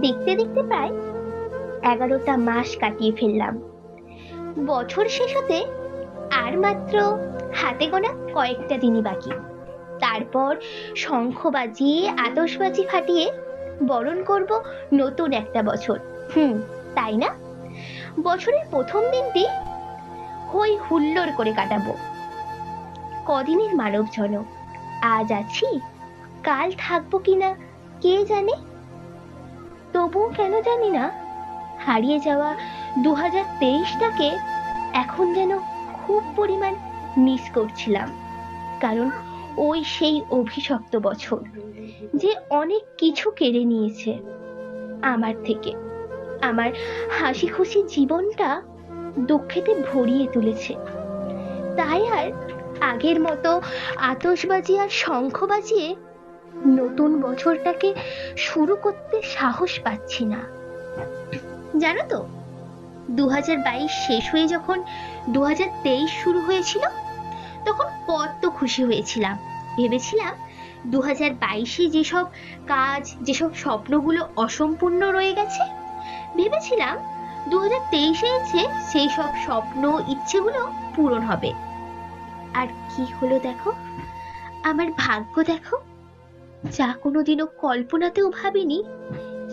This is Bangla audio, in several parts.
দেখতে দেখতে প্রায় এগারোটা মাস কাটিয়ে ফেললাম। বছর শেষ হতে আর মাত্র হাতে গোনা কয়েকটা দিনই বাকি। তারপর শঙ্খ বাজিয়ে আতশবাজি ফাটিয়ে বরণ করব নতুন একটা বছর। হুম, তাই না? বছরের প্রথম দিনটি হই হুল্লোড় করে কাটাবো। কদিনের মানব জনক আজ আছি, কাল থাকব কিনা কে জানে? তবুও কেন জানি না। হারিয়ে যাওয়া দু হাজার তেইশটাকে এখন যেন খুব পরিমাণ মিস করছিলাম। কারণ ওই সেই অভিশপ্ত বছর যে অনেক কিছু কেড়ে নিয়েছে আমার থেকে। আমার হাসি খুশি জীবনটা দুঃখেতে ভরিয়ে তুলেছে। তাই আর আগের মতো আতশবাজি আর শঙ্খ বাজিয়ে নতুন বছরটাকে শুরু করতে সাহস পাচ্ছি না। জানো তো দু শেষ হয়ে যখন দু শুরু হয়েছিল, তখন কত খুশি হয়েছিলাম। ভেবেছিলাম দু হাজার বাইশে যেসব কাজ, যেসব স্বপ্নগুলো অসম্পূর্ণ রয়ে গেছে, ভেবেছিলাম দু হাজার তেইশে এসে সেই সব স্বপ্ন, ইচ্ছেগুলো পূরণ হবে। আর কি হলো দেখো? আমার ভাগ্য দেখো? যা কোনোদিনও কল্পনাতেও ভাবিনি,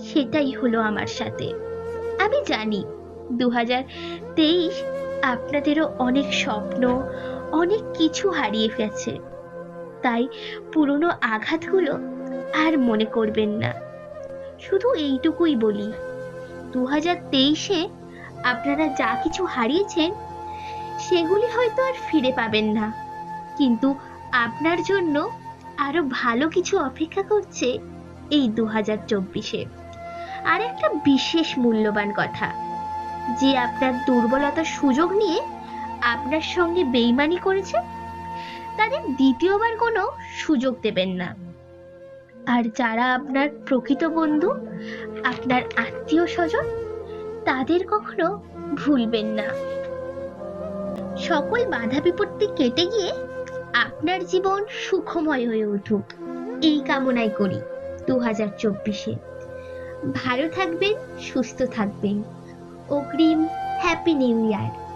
সেটাই হলো আমার সাথে। আমি জানি দু তেইশ আপনাদেরও অনেক স্বপ্ন, অনেক কিছু হারিয়ে গেছে তাই পুরনো আঘাতগুলো আর মনে করবেন না। শুধু এইটুকুই বলি দু হাজার তেইশে আপনারা যা কিছু হারিয়েছেন, সেগুলি হয়তো আর ফিরে পাবেন না। কিন্তু আপনার জন্য আরও ভালো কিছু অপেক্ষা করছে এই দু হাজার চব্বিশে। আর একটা বিশেষ মূল্যবান কথা, যে আপনার দুর্বলতার সুযোগ নিয়ে আপনার সঙ্গে বেইমানি করেছে, তাদের দ্বিতীয়বার কোনো সুযোগ দেবেন না। আর যারা আপনার প্রকৃত বন্ধু, আপনার আত্মীয় স্বজন তাদের কখনো ভুলবেন না। সকল বাধা বিপত্তি কেটে গিয়ে আপনার জীবন সুখময় হয়ে উঠুক। এই কামনাই করি দু হাজার চব্বিশে। ভালো থাকবেন, সুস্থ থাকবেন। অগ্রিম হ্যাপি নিউ ইয়ার